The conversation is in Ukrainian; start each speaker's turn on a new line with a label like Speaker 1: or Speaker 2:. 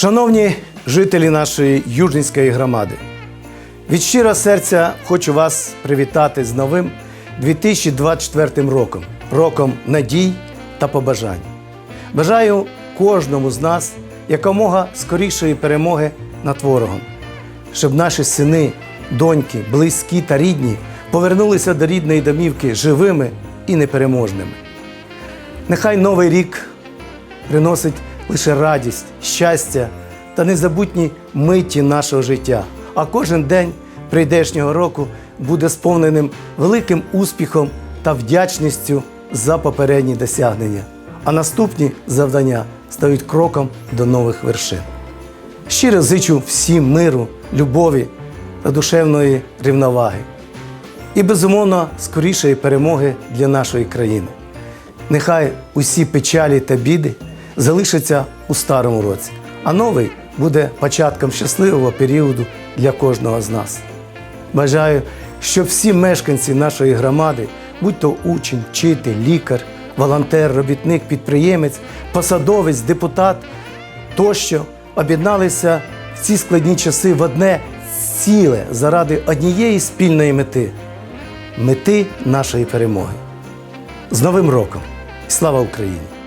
Speaker 1: Шановні жителі нашої Южненської громади, від щирого серця хочу вас привітати з новим 2024 роком, роком надій та побажань. Бажаю кожному з нас якомога скорішої перемоги над ворогом, щоб наші сини, доньки, близькі та рідні повернулися до рідної домівки живими і непереможними. Нехай новий рік приносить лише радість, щастя та незабутні миті нашого життя. А кожен день прийдешнього року буде сповненим великим успіхом та вдячністю за попередні досягнення. А наступні завдання стають кроком до нових вершин. Щиро зичу всім миру, любові та душевної рівноваги. І, безумовно, скорішої перемоги для нашої країни. Нехай усі печалі та біди залишаться у старому році, а новий буде початком щасливого періоду для кожного з нас. Бажаю, щоб всі мешканці нашої громади, будь то учень, вчитель, лікар, волонтер, робітник, підприємець, посадовець, депутат тощо об'єдналися в ці складні часи в одне ціле заради однієї спільної мети мети нашої перемоги. З Новим роком! Слава Україні!